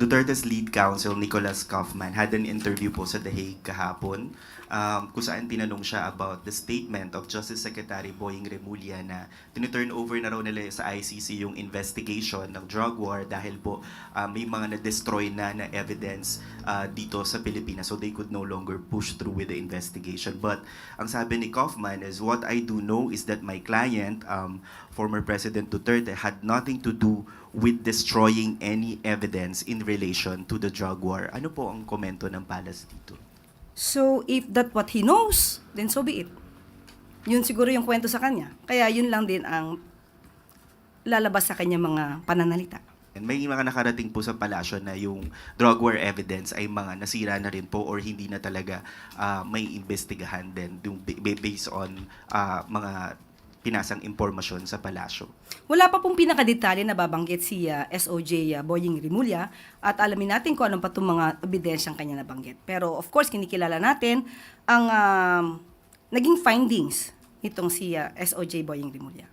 Duterte's lead counsel, Nicholas Kaufman, had an interview po sa The Hague kahapon um, kung saan tinanong siya about the statement of Justice Secretary Boying Remulla na tiniturn over na raw nila sa ICC yung investigation ng drug war dahil po um, may mga na-destroy na na evidence uh, dito sa Pilipinas so they could no longer push through with the investigation. But ang sabi ni Kaufman is, what I do know is that my client, um, former President Duterte, had nothing to do with destroying any evidence in relation to the drug war. Ano po ang komento ng Palace dito? So, if that what he knows, then so be it. Yun siguro yung kwento sa kanya. Kaya yun lang din ang lalabas sa kanya mga pananalita. And may mga nakarating po sa palasyo na yung drug war evidence ay mga nasira na rin po or hindi na talaga ah, may investigahan din based on ah, mga pinasang impormasyon sa palasyo. Wala pa pong pinakadetalye na babanggit si ah, SOJ uh, Boying Rimulya at alamin natin kung anong pa itong mga ebidensyang kanya nabanggit. Pero of course, kinikilala natin ang um, naging findings nitong si ah, SOJ Boying Rimulya.